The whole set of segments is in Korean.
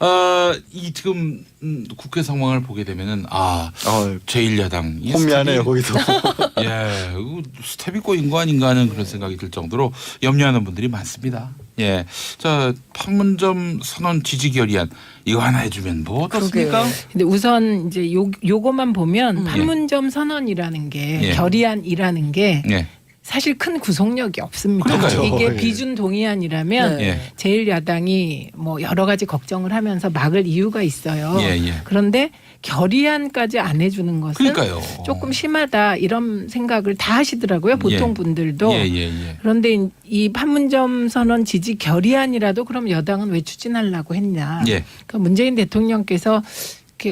어, 이 지금 음, 국회 상황을 보게 되면은 아 어, 제1야당 이 혼미하네요 스텝이- 거기서. 예, 이거 스텝이 꼬인 거 아닌가 하는 그런 생각이 들 정도로 염려하는 분들이 많습니다. 예, 자 판문점 선언 지지 결의안 이거 하나 해주면 뭐 어떻습니까? 그러게요. 근데 우선 이제 요 요거만 보면 음. 판문점 선언이라는 게 예. 결의안이라는 게 예, 사실 큰 구속력이 없습니다. 그러니까요. 이게 예. 비준 동의안이라면 네. 예, 제1야당이 뭐 여러 가지 걱정을 하면서 막을 이유가 있어요. 예, 예. 그런데 결의안까지 안 해주는 것은 그러니까요. 조금 심하다 이런 생각을 다 하시더라고요. 보통 예. 분들도. 예, 예, 예. 그런데 이 판문점 선언 지지 결의안이라도 그럼 여당은 왜 추진하려고 했냐. 예. 그 문재인 대통령께서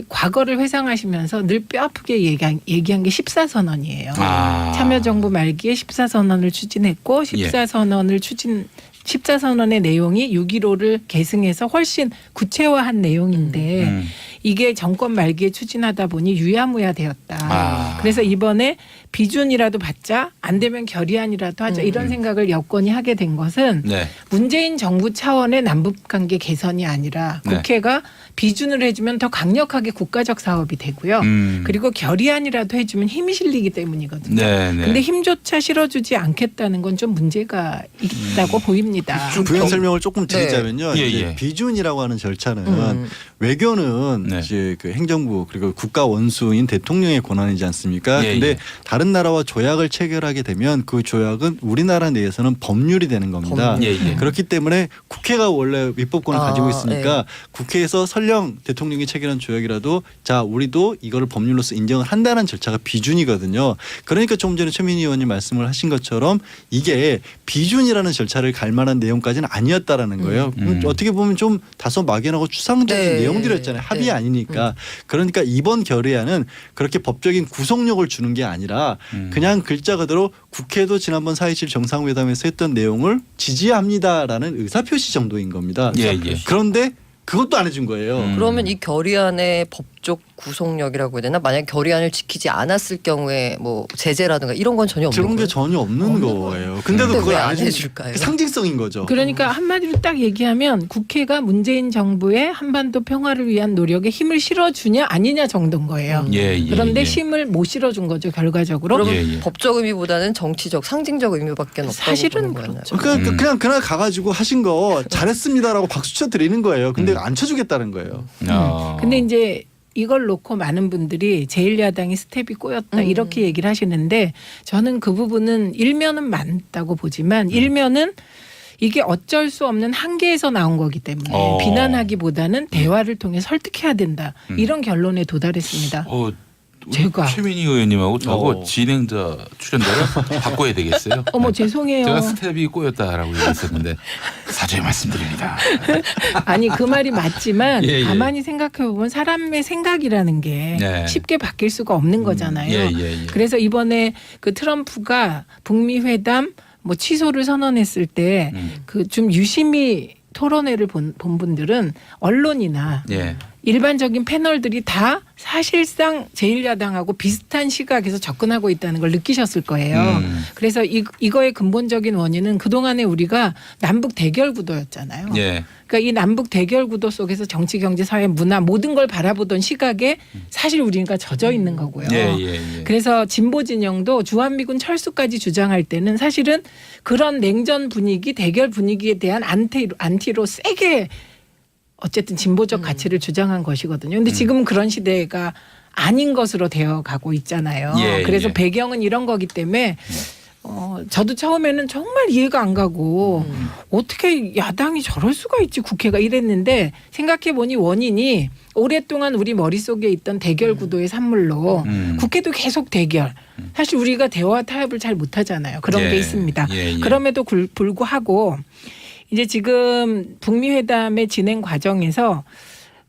과거를 회상하시면서 늘 뼈 아프게 얘기한, 얘기한 게 14선언이에요. 아. 참여정부 말기에 14선언을 추진했고 예. 14선언을 추진 14선언의 내용이 6.15를 계승해서 훨씬 구체화한 내용인데 음. 이게 정권 말기에 추진하다 보니 유야무야 되었다. 아. 그래서 이번에 비준이라도 받자 안 되면 결의안이라도 하자 음. 이런 생각을 여권이 하게 된 것은 네. 문재인 정부 차원의 남북 관계 개선이 아니라 네. 국회가 비준을 해주면 더 강력하게 국가적 사업이 되고요. 음. 그리고 결의안이라도 해주면 힘이 실리기 때문이거든요. 네, 네. 근데 힘조차 실어주지 않겠다는 건 좀 문제가 있다고 보입니다. 좀 부연 설명을 조금 네. 드리자면요. 예, 이제 예. 비준이라고 하는 절차는 음. 외교는 네. 이제 그 행정부 그리고 국가 원수인 대통령의 권한이지 않습니까? 예, 근데 예. 다른 나라와 조약을 체결하게 되면 그 조약은 우리나라 내에서는 법률이 되는 겁니다. 예, 예. 그렇기 때문에 국회가 원래 입법권을 아, 가지고 있으니까 네. 국회에서 설령 대통령이 체결한 조약이라도 자 우리도 이거를 법률로서 인정을 한다는 절차가 비준이거든요. 그러니까 조금 전에 최민희 의원님 말씀을 하신 것처럼 이게 비준이라는 절차를 갈 만한 내용까지는 아니었다라는 거예요. 음. 어떻게 보면 좀 다소 막연하고 추상적인 네. 내용들이었잖아요. 합의 네. 아니니까. 그러니까 이번 결의안은 그렇게 법적인 구속력을 주는 게 아니라 음. 그냥 글자 그대로 국회도 지난번 4.27 정상회담에서 했던 내용을 지지합니다라는 의사표시 정도인 겁니다. 예, 예. 그런데 그것도 안 해준 거예요. 음. 그러면 이 결의안의 법 적 구속력이라고 해야 되나? 만약 결의안을 지키지 않았을 경우에 뭐 제재라든가 이런 건 전혀 없는 그런 게 거예요? 전혀 없는, 없는 거예요. 근데도 근데 그걸 왜안 해줄까요? 그 상징성인 거죠. 그러니까 한마디로 딱 얘기하면 국회가 문재인 정부의 한반도 평화를 위한 노력에 힘을 실어주냐 아니냐 정도인 거예요. 예, 예, 그런데 예. 힘을 못 실어준 거죠 결과적으로. 그러면 예, 예. 법적 의미보다는 정치적, 상징적 의미밖에 없다고 사실은 보는 거였나요? 그렇죠. 그러니까 음. 그냥 그날 가가지고 하신 거 잘했습니다라고 박수 쳐 드리는 거예요. 근데 음. 안 쳐주겠다는 거예요. 어. 근데 이제 이걸 놓고 많은 분들이 제1야당이 스텝이 꼬였다 음. 이렇게 얘기를 하시는데 저는 그 부분은 일면은 맞다고 보지만 일면은 이게 어쩔 수 없는 한계에서 나온 거기 때문에 어. 비난하기보다는 대화를 통해 설득해야 된다 음. 이런 결론에 도달했습니다. 어, 제가. 최민희 의원님하고 저하고 어. 진행자 출연자를 바꿔야 되겠어요. 어머 죄송해요. 제가 스텝이 꼬였다라고 얘기했었는데 사죄의 말씀드립니다. 아니 그 말이 맞지만 예, 예. 가만히 생각해 보면 사람의 생각이라는 게 네. 쉽게 바뀔 수가 없는 거잖아요. 예, 예, 예. 그래서 이번에 그 트럼프가 북미 회담 뭐 취소를 선언했을 때그 음. 좀 유심히 토론회를 본, 본 분들은 언론이나 예. 일반적인 패널들이 다 사실상 제1야당하고 비슷한 시각에서 접근하고 있다는 걸 느끼셨을 거예요. 음. 그래서 이, 이거의 근본적인 원인은 그동안에 우리가 남북 대결 구도였잖아요. 예. 그러니까 이 남북 대결 구도 속에서 정치, 경제, 사회, 문화 모든 걸 바라보던 시각에 사실 우리가 젖어 있는 거고요. 예, 예, 예. 그래서 진보 진영도 주한미군 철수까지 주장할 때는 사실은 그런 냉전 분위기, 대결 분위기에 대한 안티로, 안티로 세게 어쨌든 진보적 가치를 주장한 것이거든요. 근데 음. 지금은 그런 시대가 아닌 것으로 되어 가고 있잖아요. 예, 그래서 예. 배경은 이런 거기 때문에 어, 저도 처음에는 정말 이해가 안 가고 음. 어떻게 야당이 저럴 수가 있지 국회가 이랬는데 생각해 보니 원인이 오랫동안 우리 머릿속에 있던 대결 구도의 산물로 음. 국회도 계속 대결. 사실 우리가 대화 타협을 잘 못하잖아요. 그런 예, 게 있습니다. 예, 예. 그럼에도 굴- 불구하고 이제 지금 북미 회담의 진행 과정에서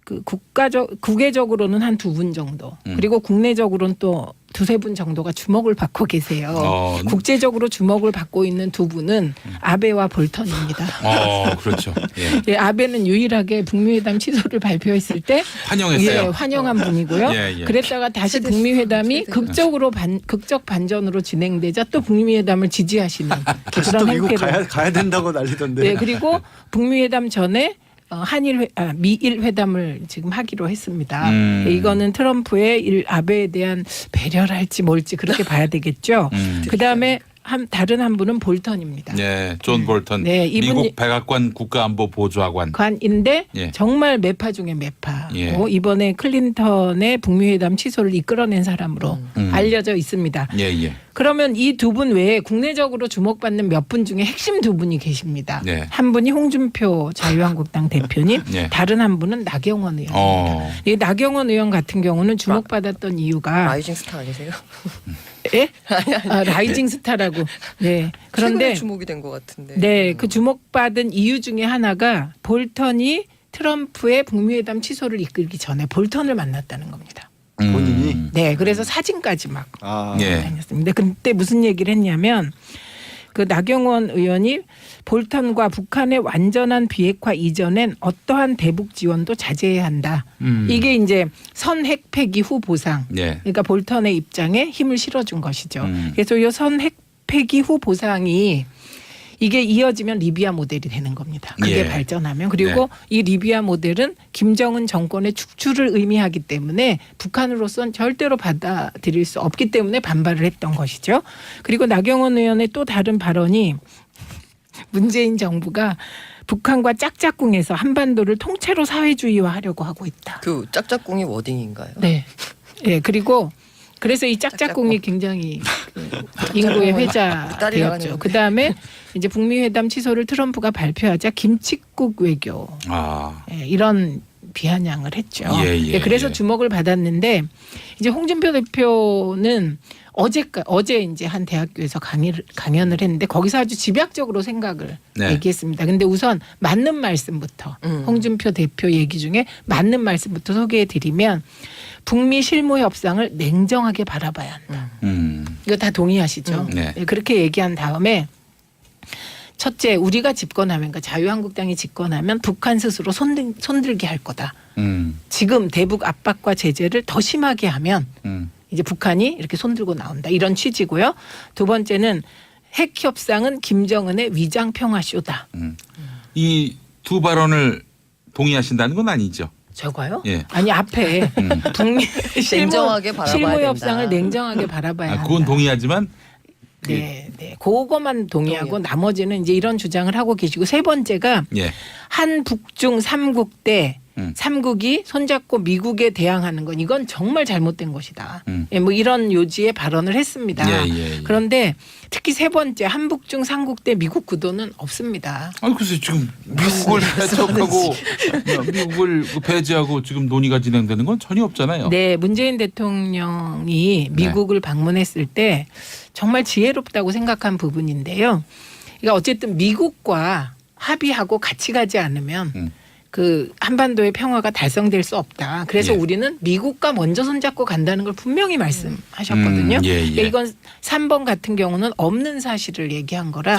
그 국가적 국외적으로는 한 두 분 정도 음. 그리고 국내적으로는 또 두세 분 정도가 주목을 받고 계세요. 어. 국제적으로 주목을 받고 있는 두 분은 아베와 볼턴입니다. 어, 그렇죠. 예. 예, 아베는 유일하게 북미 회담 취소를 발표했을 때 환영했어요. 예, 환영한 분이고요. 예, 예. 그랬다가 다시 북미 회담이 극적으로 반, 극적 반전으로 진행되자 또 북미 회담을 지지하시는 다시 또 그런 미국 행태로. 가야, 가야 된다고 난리던데. 네, 그리고 북미 회담 전에 어, 한일 회, 아, 미일 회담을 지금 하기로 했습니다. 음. 이거는 트럼프의 일 아베에 대한 배려랄지 뭘지 그렇게 봐야 되겠죠. 음. 그다음에 한 다른 한 분은 볼턴입니다. 네, 존 볼턴 네, 미국 백악관 국가안보 보좌관. 관인데 예. 정말 매파 중에 매파고 예. 이번에 클린턴의 북미 회담 취소를 이끌어낸 사람으로 음. 알려져 있습니다. 예, 예. 그러면 이 두 분 외에 국내적으로 주목받는 몇 분 중에 핵심 두 분이 계십니다. 네. 한 분이 홍준표 자유한국당 대표님, 네. 다른 한 분은 나경원 의원입니다. 어. 이 나경원 의원 같은 경우는 주목받았던 이유가 라이징 스타 아니세요? 예? 아, 라이징 스타라고. 네. 최근에 그런데 주목이 된 것 같은데. 네, 그 주목받은 이유 중에 하나가 볼턴이 트럼프의 북미 회담 취소를 이끌기 전에 볼턴을 만났다는 겁니다. 음. 본인이? 네, 그래서 사진까지 막 아, 예. 다녔습니다. 그때 무슨 얘기를 했냐면 그 나경원 의원이 볼턴과 북한의 완전한 비핵화 이전엔 어떠한 대북 지원도 자제해야 한다. 음. 이게 이제 선핵 폐기 후 보상. 네. 그러니까 볼턴의 입장에 힘을 실어준 것이죠. 음. 그래서 이 선핵 폐기 후 보상이 이게 이어지면 리비아 모델이 되는 겁니다. 그게 예. 발전하면 그리고 이 리비아 모델은 김정은 정권의 축출을 의미하기 때문에 북한으로선 절대로 받아들일 수 없기 때문에 반발을 했던 것이죠. 그리고 나경원 의원의 또 다른 발언이 문재인 정부가 북한과 짝짝꿍해서 한반도를 통째로 사회주의화하려고 하고 있다. 그 짝짝꿍이 워딩인가요? 네. 예, 그리고 그래서 이 짝짝꿍이 짝짝꿍. 굉장히 그 인구의 회자 딸이랑 되었죠. 하는 그 다음에 이제 북미 회담 취소를 트럼프가 발표하자 김치국 외교 아. 예, 이런 비아냥을 했죠. 예, 예, 그래서 예. 주목을 받았는데 이제 홍준표 대표는 어제 어제 이제 한 대학교에서 강의를 강연을 했는데 거기서 아주 집약적으로 생각을 네. 얘기했습니다. 근데 우선 맞는 말씀부터 음. 홍준표 대표 얘기 중에 맞는 말씀부터 소개해 드리면 북미 실무 협상을 냉정하게 바라봐야 한다. 음. 이거 다 동의하시죠? 음. 네. 네, 그렇게 얘기한 다음에 첫째 우리가 집권하면 그러니까 자유한국당이 집권하면 북한 스스로 손들, 손들게 할 거다. 음. 지금 대북 압박과 제재를 더 심하게 하면 음. 이제 북한이 이렇게 손들고 나온다. 이런 취지고요. 두 번째는 핵 협상은 김정은의 위장 평화 쇼다. 음. 이 두 발언을 동의하신다는 건 아니죠. 저거요? 예. 아니 앞에 음. 북미 실무, 냉정하게 바라봐야 실무 된다. 협상을 냉정하게 바라봐야 아, 한다. 그건 동의하지만 네, 네. 그거만 동의하고 동의요. 나머지는 이제 이런 주장을 하고 계시고 세 번째가 예. 한 북중 삼국 때 음. 삼국이 손잡고 미국에 대항하는 건 이건 정말 잘못된 것이다. 음. 예, 뭐 이런 요지의 발언을 했습니다. 예, 예, 예. 그런데 특히 세 번째 한북 중 삼국 때 미국 구도는 없습니다. 아니 글쎄 지금 미국을 배척하고 미국을 그 배제하고 지금 논의가 진행되는 건 전혀 없잖아요. 네, 문재인 대통령이 미국을 방문했을 때 정말 지혜롭다고 생각한 부분인데요. 그러니까 어쨌든 미국과 합의하고 같이 가지 않으면 음. 그 한반도의 평화가 달성될 수 없다. 그래서 예. 우리는 미국과 먼저 손잡고 간다는 걸 분명히 말씀하셨거든요. 음, 예, 예. 그러니까 이건 3번 같은 경우는 없는 사실을 얘기한 거라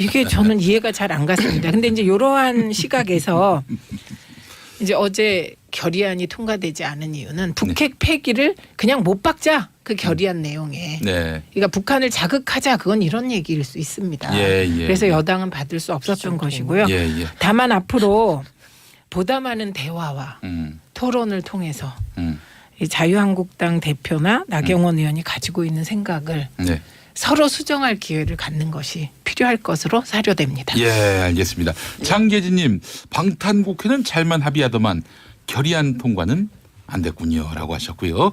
이게 저는 이해가 잘 안 갔습니다. 근데 이제 이러한 시각에서 이제 어제 결의안이 통과되지 않은 이유는 북핵 폐기를 그냥 못 박자 그 결의안 내용에 네. 그러니까 북한을 자극하자 그건 이런 얘기일 수 있습니다. 예, 예, 그래서 예. 여당은 받을 수 없었던 것이고요. 예, 예. 다만 앞으로 보다 많은 대화와 음. 토론을 통해서 음. 이 자유한국당 대표나 나경원 의원이 가지고 있는 생각을 네. 서로 수정할 기회를 갖는 것이 필요할 것으로 사료됩니다. 예, 알겠습니다. 장계진님, 방탄국회는 잘만 합의하더만 결의안 통과는 안 됐군요 라고 하셨고요.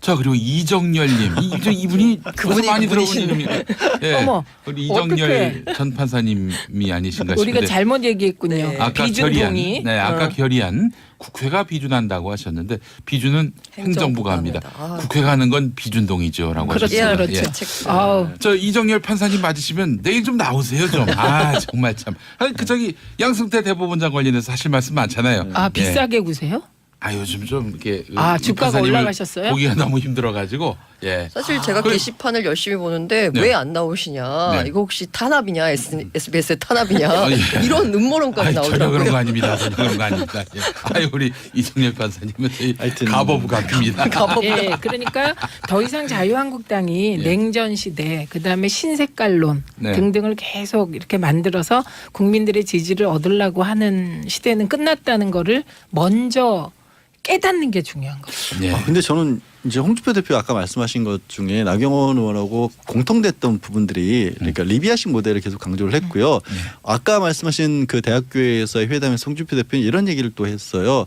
자 그리고 이정열님, 이, 이- 이분이 그분이 많이 그분이시네. 이름이에요. 예, 어머, 우리 이정열 전 판사님이 아니신가 우리가 싶은데. 잘못 얘기했군요. 네. 아까 결의안, 동의. 네, 아까 어. 결의안 국회가 비준한다고 하셨는데 비준은 행정부가 합니다. 아. 국회가 하는 건 비준동의죠라고 그렇죠, 하셨어요. 그렇죠. 예. 책. 아우, 저 이정열 판사님 맞으시면 내일 좀 나오세요 좀. 아 정말 참. 아니 그 저기 양승태 대법원장 관련해서 하실 말씀 많잖아요. 아 예. 비싸게 구세요? 아 요즘 좀 이렇게 그 아, 이 주가가 판사님을 올라가셨어요? 보기가 너무 힘들어가지고 예. 사실 제가 그- 게시판을 열심히 보는데 네. 왜 안 나오시냐 네. 이거 혹시 탄압이냐 SBS의 탄압이냐 아, 예. 이런 음모론까지 아니, 전혀 그런 나오더라고요. 거 아닙니다. 전혀 그런 거 아닙니다. 예. 아유 우리 이성렬 판사님은 하여튼 가버부 같습니다. 예, 그러니까 더 이상 자유한국당이 예. 냉전 시대, 그 다음에 신색깔론 네. 등등을 계속 이렇게 만들어서 국민들의 지지를 얻으려고 하는 시대는 끝났다는 거를 먼저 깨닫는 게 중요한 거죠. 예. 아, 근데 저는 이제 홍준표 대표 아까 말씀하신 것 중에 나경원 의원하고 공통됐던 부분들이 그러니까 리비아식 모델을 계속 강조를 했고요. 네. 아까 말씀하신 그 대학교에서의 회담에서 홍준표 대표는 이런 얘기를 또 했어요.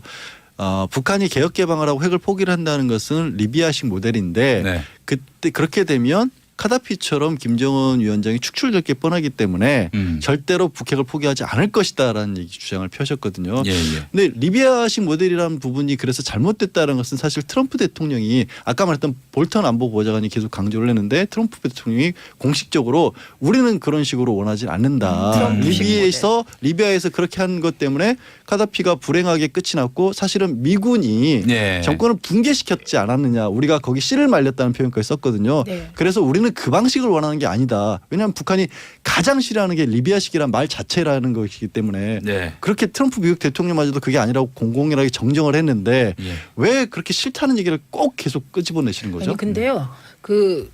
어, 북한이 개혁 개방을 하고 핵을 포기를 한다는 것은 리비아식 모델인데 네. 그때 그렇게 되면 카다피처럼 김정은 위원장이 축출될 게 뻔하기 때문에 음. 절대로 북핵을 포기하지 않을 것이다라는 얘기 주장을 펴셨거든요. 예, 예. 근데 리비아식 모델이라는 부분이 그래서 잘못됐다는 것은 사실 트럼프 대통령이 아까 말했던 볼턴 안보 보좌관이 계속 강조를 했는데 트럼프 대통령이 공식적으로 우리는 그런 식으로 원하지 않는다. 음, 리비에서 리비아에서 그렇게 한 것 때문에 카다피가 불행하게 끝이 났고 사실은 미군이 네. 정권을 붕괴시켰지 않았느냐. 우리가 거기 씨를 말렸다는 표현까지 썼거든요. 네. 그래서 우리는 그 방식을 원하는 게 아니다. 왜냐하면 북한이 가장 싫어하는 게 리비아식이란 말 자체라는 것이기 때문에 네. 그렇게 트럼프 미국 대통령마저도 그게 아니라고 공공연하게 정정을 했는데 예. 왜 그렇게 싫다는 얘기를 꼭 계속 끄집어내시는 거죠? 아니 근데요 그.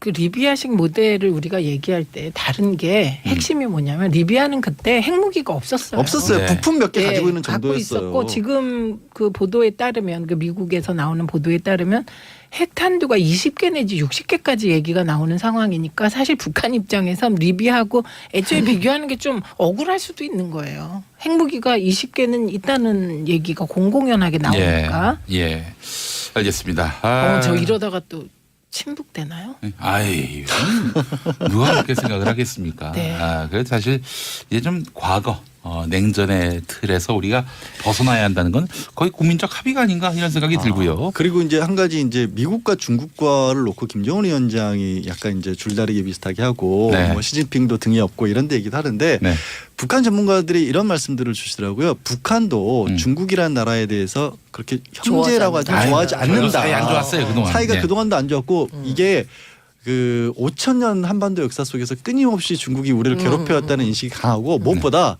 그 리비아식 모델을 우리가 얘기할 때 다른 게 핵심이 뭐냐면 리비아는 그때 핵무기가 없었어요. 없었어요. 네. 부품 몇개 예, 가지고 있는 갖고 정도였어요. 있었고 지금 그 보도에 따르면 그 미국에서 나오는 보도에 따르면 핵탄두가 20개 내지 60개까지 얘기가 나오는 상황이니까 사실 북한 입장에서 리비아하고 애초에 비교하는 게 좀 억울할 수도 있는 거예요. 핵무기가 20개는 있다는 얘기가 공공연하게 나오니까. 예. 예. 알겠습니다. 아. 어, 저 이러다가 또 침묵되나요? 아이, 음, 누가 그렇게 생각을 하겠습니까? 네. 아, 그래서 사실 이제 좀 과거 어, 냉전의 틀에서 우리가 벗어나야 한다는 건 거의 국민적 합의가 아닌가 이런 생각이 들고요. 그리고 이제 한 가지 이제 미국과 중국과를 놓고 김정은 위원장이 약간 이제 줄다리기 비슷하게 하고 네. 뭐 시진핑도 등이 없고 이런 데 얘기도 하는데 네. 북한 전문가들이 이런 말씀들을 주시더라고요. 북한도 음. 중국이라는 나라에 대해서 그렇게 형제라고 하지 않는다. 좋아하지 아유, 않는다. 사이 안 좋았어요 그동안. 사이가 예. 그동안도 안 좋았고 음. 이게 그 5천 년 한반도 역사 속에서 끊임없이 중국이 우리를 음, 괴롭혀왔다는 인식이 강하고 무엇보다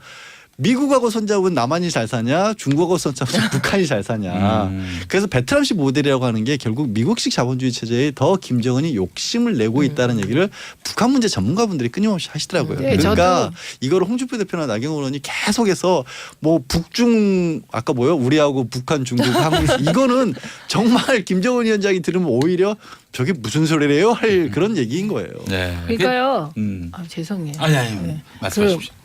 미국하고 손잡은 남한이 잘 사냐 중국하고 손잡은 북한이 잘 사냐 음. 그래서 베트남식 모델이라고 하는 게 결국 미국식 자본주의 체제에 더 김정은이 욕심을 내고 있다는 얘기를 북한 문제 전문가분들이 끊임없이 하시더라고요. 네, 그러니까 이거를 홍준표 대표나 나경원 의원이 계속해서 뭐 북중 아까 뭐요 우리하고 북한 중국 한국 이거는 정말 김정은 위원장이 들으면 오히려 저게 무슨 소리래요 할 그런 얘기인 거예요. 네. 그러니까요. 음. 아, 죄송해요. 아니 아니 네. 말씀하십시오.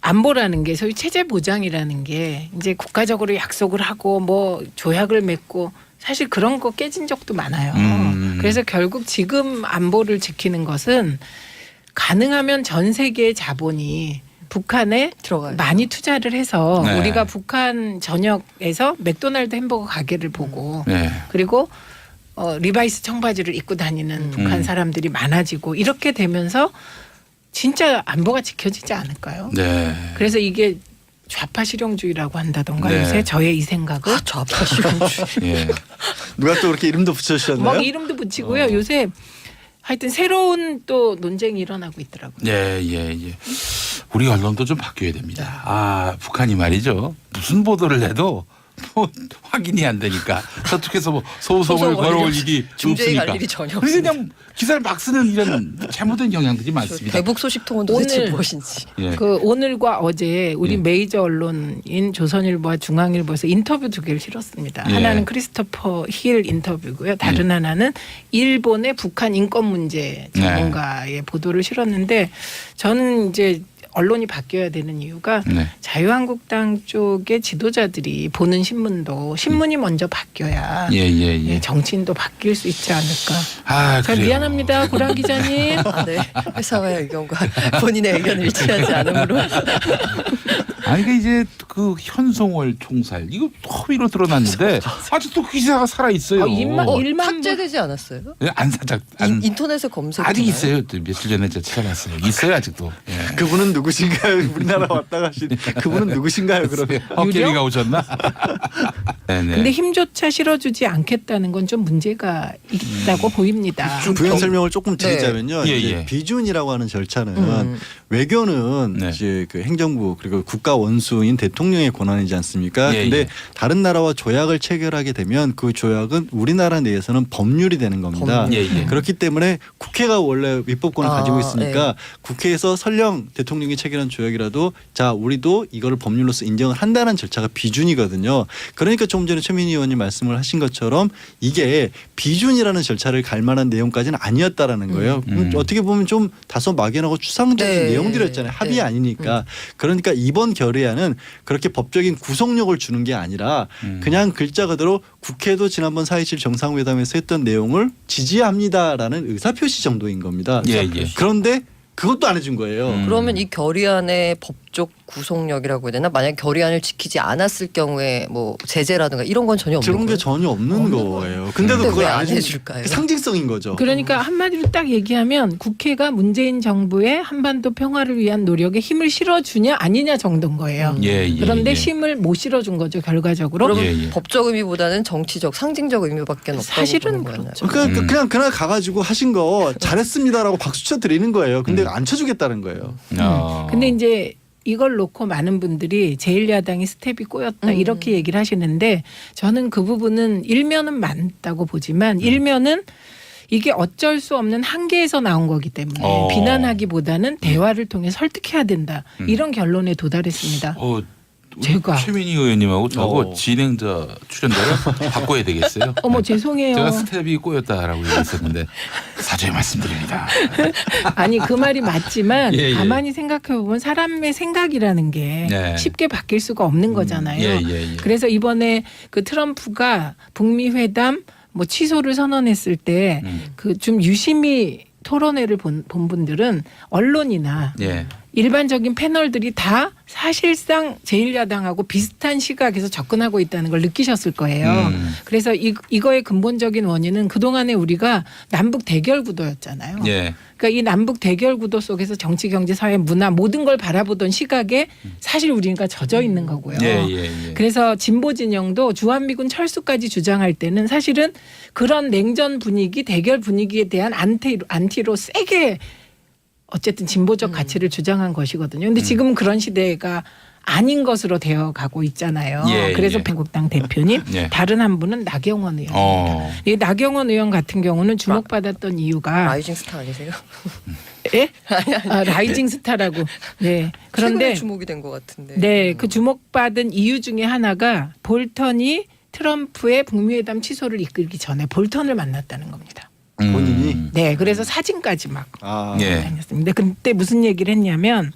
안보라는 게 소위 체제 보장이라는 게 이제 국가적으로 약속을 하고 뭐 조약을 맺고 사실 그런 거 깨진 적도 많아요. 음. 그래서 결국 지금 안보를 지키는 것은 가능하면 전 세계의 자본이 북한에 들어가요. 많이 투자를 해서 네. 우리가 북한 전역에서 맥도날드 햄버거 가게를 보고 네. 그리고 어, 리바이스 청바지를 입고 다니는 북한 음. 사람들이 많아지고 이렇게 되면서 진짜 안보가 지켜지지 않을까요? 네. 그래서 이게 좌파 실용주의라고 한다던가 네. 요새 저의 이 생각을 아, 좌파 실용주의. 예. 누가 또 그렇게 이름도 붙여주셨나요? 막 이름도 붙이고요. 어. 요새 하여튼 새로운 또 논쟁이 일어나고 있더라고요. 예, 예, 예. 우리 언론도 좀 바뀌어야 됩니다. 아, 북한이 말이죠. 무슨 보도를 해도 뭐 확인이 안 되니까 저쪽에서 뭐 소송을 소송을 걸어올 이렇게 일이 중재에 갈 없으니까. 일이 전혀 그래서 없습니다. 그냥 기사를 막 쓰는 이런 잘못된 영향들이 많습니다. 대북 소식통은 도대체 오늘 무엇인지. 예. 그 오늘과 어제 우리 예. 메이저 언론인 조선일보와 중앙일보에서 인터뷰 두 개를 실었습니다. 예. 하나는 크리스토퍼 힐 인터뷰고요. 다른 하나는 일본의 북한 인권 문제 전문가의 보도를 실었는데 저는 이제 언론이 바뀌어야 되는 이유가 네. 자유한국당 쪽의 지도자들이 보는 신문도 신문이 먼저 바뀌어야 예, 예, 예. 예, 정치인도 바뀔 수 있지 않을까. 아, 잘 그래요. 미안합니다, 고란 기자님. 아, 네. 회사와의 의견과 본인의 의견을 일치하지 않으므로. 아니 그 이제 그 현송월 총살 이거 허위로 드러났는데 아직도 그 기사가 살아 있어요. 어, 일만- 어, 일만 삭제되지 않았어요? 안 사작 안 인, 인터넷에 검색. 아직 있어요. 또 며칠 전에 제가 찾아봤어요. 있어요 아직도. 예. 그분은 누구신가요? 우리나라 왔다 가신 그분은 누구신가요? 그러면 헛개비가 오셨나? 네네. 근데 힘조차 실어주지 않겠다는 건 좀 문제가 있다고 보입니다. 좀 부연 경- 설명을 조금 네. 드리자면요. 예, 이제 예. 비준이라고 하는 절차는 음. 외교는 네. 이제 그 행정부 그리고 국가 원수인 대통령의 권한이지 않습니까? 예, 근데 예. 다른 나라와 조약을 체결하게 되면 그 조약은 우리나라 내에서는 법률이 되는 겁니다. 예, 예. 그렇기 때문에 국회가 원래 위법권을 아, 가지고 있으니까 네. 국회에서 설령 대통령이 체결한 조약이라도 자 우리도 이거를 법률로서 인정을 한다는 절차가 비준이거든요. 그러니까 조금 전에 최민희 의원님 말씀을 하신 것처럼 이게 비준이라는 절차를 갈 만한 내용까지는 아니었다라는 거예요. 음. 음, 어떻게 보면 좀 다소 막연하고 추상적인 네. 내용 들이었잖아요. 합의 네. 아니니까. 그러니까 이번 결의안은 그렇게 법적인 구속력을 주는 게 아니라 음. 그냥 글자 그대로 국회도 지난번 4.27 정상회담에서 했던 내용을 지지합니다라는 의사표시 정도인 겁니다. 예, 예. 그런데 그것도 안 해준 거예요. 음. 그러면 이 결의안의 법적 구속력이라고 해야 되나? 만약 결의안을 지키지 않았을 경우에 뭐 제재라든가 이런 건 전혀 없는 그런 게 거예요. 전혀 없는 없는 거예요. 근데도 근데 그걸 왜안안 해준 해줄까요? 그 상징성인 거죠. 그러니까 한마디로 딱 얘기하면 국회가 문재인 정부의 한반도 평화를 위한 노력에 힘을 실어주냐 아니냐 정도인 거예요. 예, 예, 그런데 예. 힘을 못 실어준 거죠 결과적으로. 그러면 예, 예. 법적 의미보다는 정치적, 상징적 의미밖에 없다고 사실은 보는 거였나요? 그러니까 음. 그냥 그날 가가지고 하신 거 잘했습니다라고 박수 쳐 드리는 거예요. 근데 음. 안 쳐주겠다는 거예요. 아. 근데 이제 이걸 놓고 많은 분들이 제1야당이 스텝이 꼬였다 음. 이렇게 얘기를 하시는데 저는 그 부분은 일면은 맞다고 보지만 음. 일면은 이게 어쩔 수 없는 한계에서 나온 거기 때문에 어. 비난하기보다는 대화를 통해 설득해야 된다 음. 이런 결론에 도달했습니다. 어, 제가. 최민희 의원님하고 저하고 어. 진행자 출연자를 바꿔야 되겠어요. 어머 죄송해요. 제가 스텝이 꼬였다라고 얘기했었는데 사죄의 말씀드립니다. 아니 그 말이 맞지만 예, 예. 가만히 생각해 보면 사람의 생각이라는 게 네. 쉽게 바뀔 수가 없는 거잖아요. 예, 예, 예. 그래서 이번에 그 트럼프가 북미 회담 뭐 취소를 선언했을 때 음. 그좀 유심히 토론회를 본, 본 분들은 언론이나 예. 일반적인 패널들이 다 사실상 제1야당하고 비슷한 시각에서 접근하고 있다는 걸 느끼셨을 거예요. 음. 그래서 이, 이거의 근본적인 원인은 그동안에 우리가 남북 대결 구도였잖아요. 예. 그러니까 이 남북 대결 구도 속에서 정치, 경제, 사회, 문화 모든 걸 바라보던 시각에 사실 우리가 젖어 있는 거고요. 예, 예, 예. 그래서 진보 진영도 주한미군 철수까지 주장할 때는 사실은 그런 냉전 분위기, 대결 분위기에 대한 안티, 안티로 세게 어쨌든 진보적 가치를 주장한 것이거든요. 근데 지금은 그런 시대가 아닌 것으로 되어 가고 있잖아요. 예, 그래서 예. 한국당 대표님, 예. 다른 한 분은 나경원 의원입니다. 어. 이 나경원 의원 같은 경우는 주목받았던 이유가 라이징 스타 아니세요? 예? 아, 라이징 스타라고. 네. 그런데 주목이 된 것 같은데. 네, 그 주목받은 이유 중에 하나가 볼턴이 트럼프의 북미회담 취소를 이끌기 전에 볼턴을 만났다는 겁니다. 음. 본인이? 네, 그래서 사진까지 막 아, 예. 다녔습니다. 그때 무슨 얘기를 했냐면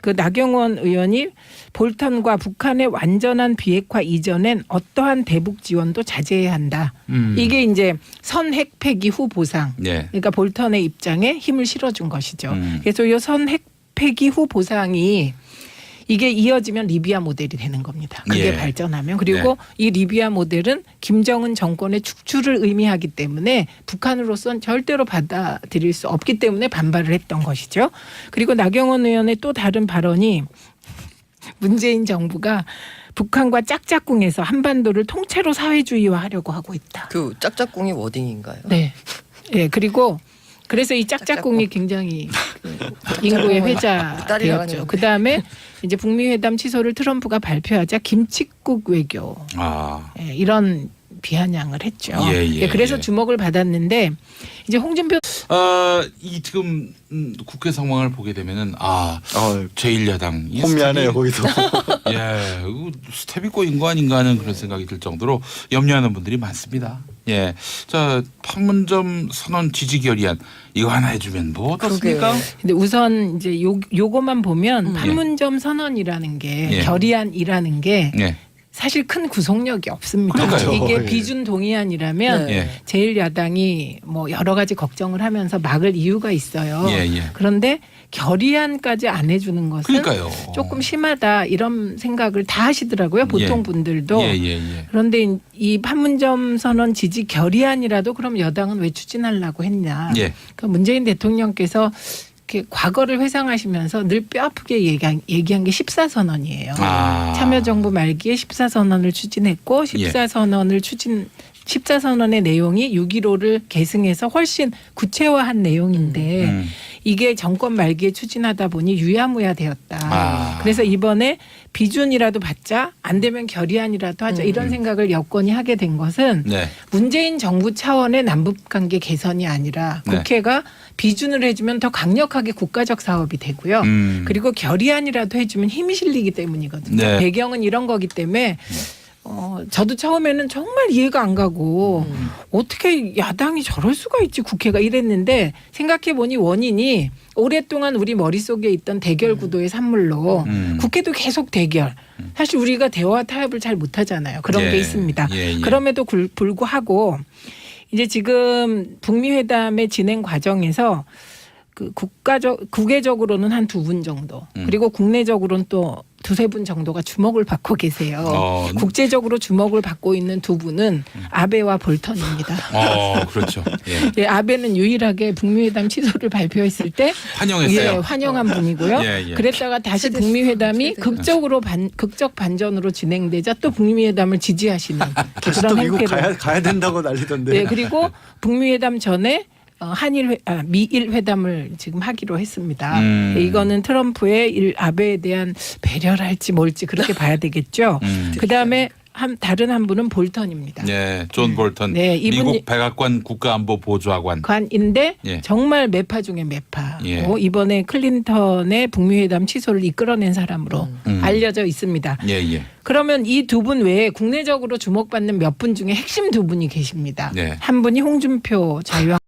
그 나경원 의원이 볼턴과 북한의 완전한 비핵화 이전엔 어떠한 대북 지원도 자제해야 한다. 음. 이게 이제 선핵 폐기 후 보상. 예. 그러니까 볼턴의 입장에 힘을 실어준 것이죠. 음. 그래서 이 선핵 폐기 후 보상이 이게 이어지면 리비아 모델이 되는 겁니다. 그게 예. 발전하면 그리고 이 리비아 모델은 김정은 정권의 축출을 의미하기 때문에 북한으로선 절대로 받아들일 수 없기 때문에 반발을 했던 것이죠. 그리고 나경원 의원의 또 다른 발언이 문재인 정부가 북한과 짝짝꿍해서 한반도를 통째로 사회주의화하려고 하고 있다. 그 짝짝꿍이 워딩인가요? 네. 예, 그리고 그래서 이 짝짝꿍이 굉장히 그 인구의 회자 되었죠. 그 다음에 이제 북미 회담 취소를 트럼프가 발표하자 김칫국 외교 아. 예, 이런 비아냥을 했죠. 예, 예, 그래서 예. 주목을 받았는데 이제 홍준표 아, 이 지금 음, 국회 상황을 보게 되면은 아, 어, 제1야당 혼미하네요 거기서. 예, 이거 스텝이 꼬인 거 아닌가 하는 그런 생각이 들 정도로 염려하는 분들이 많습니다. 예. 자, 판문점 선언 지지 결의안 이거 하나 해주면 뭐 어떻습니까? 그러게요. 근데 우선 이제 요 요거만 보면 음. 판문점 선언이라는 게 예. 결의안이라는 게 예. 사실 큰 구속력이 없습니다. 그러니까요. 이게 예. 비준 동의안이라면 네. 예. 제1야당이 뭐 여러 가지 걱정을 하면서 막을 이유가 있어요. 예, 예. 그런데 결의안까지 안 해주는 것은 그러니까요. 조금 심하다 이런 생각을 다 하시더라고요. 보통 예. 분들도. 예, 예, 예. 그런데 이 판문점 선언 지지 결의안이라도 그럼 여당은 왜 추진하려고 했냐. 예. 그러니까 문재인 대통령께서 이렇게 과거를 회상하시면서 늘 뼈 아프게 얘기한, 얘기한 게 14선언이에요. 아. 참여정부 말기에 14선언을 추진했고 예. 14선언을 추진 14선언의 내용이 6.15를 계승해서 훨씬 구체화한 내용인데 음. 이게 정권 말기에 추진하다 보니 유야무야 되었다. 아. 그래서 이번에 비준이라도 받자 안 되면 결의안이라도 하자 음. 이런 생각을 여권이 하게 된 것은 네. 문재인 정부 차원의 남북 관계 개선이 아니라 네. 국회가 비준을 해주면 더 강력하게 국가적 사업이 되고요. 음. 그리고 결의안이라도 해주면 힘이 실리기 때문이거든요. 네. 배경은 이런 거기 때문에 어, 저도 처음에는 정말 이해가 안 가고 음. 어떻게 야당이 저럴 수가 있지 국회가 이랬는데 생각해 보니 원인이 오랫동안 우리 머릿속에 있던 대결 구도의 산물로 음. 국회도 계속 대결. 사실 우리가 대화 타협을 잘 못하잖아요. 그런 예. 게 있습니다. 예, 예. 그럼에도 굴- 불구하고 이제 지금 북미 회담의 진행 과정에서 그 국가적 국외적으로는 한 두 분 정도 음. 그리고 국내적으로는 또 두세 분 정도가 주목을 받고 계세요. 어. 국제적으로 주목을 받고 있는 두 분은 아베와 볼턴입니다. 어, 그렇죠. 예. 예, 아베는 유일하게 북미 회담 취소를 발표했을 때 환영했어요. 예, 환영한 분이고요. 예, 예. 그랬다가 다시 북미 회담이. 극적으로 반, 극적 반전으로 진행되자 또 북미 회담을 지지하시는 다시 또 그런 미국 행태로. 가야, 가야 된다고 난리던데. 네, 그리고 북미 회담 전에 어, 한일 회, 아, 미일 회담을 지금 하기로 했습니다. 음. 네, 이거는 트럼프의 일 아베에 대한 배려랄지 뭘지 그렇게 봐야 되겠죠. 음. 그다음에 한 다른 한 분은 볼턴입니다. 네, 존 볼턴 네, 미국 백악관 국가안보 보좌관. 관인데 예. 정말 매파 중에 매파고 예. 이번에 클린턴의 북미 회담 취소를 이끌어낸 사람으로 음. 알려져 있습니다. 예, 예. 그러면 이 두 분 외에 국내적으로 주목받는 몇 분 중에 핵심 두 분이 계십니다. 네. 한 분이 홍준표 자유한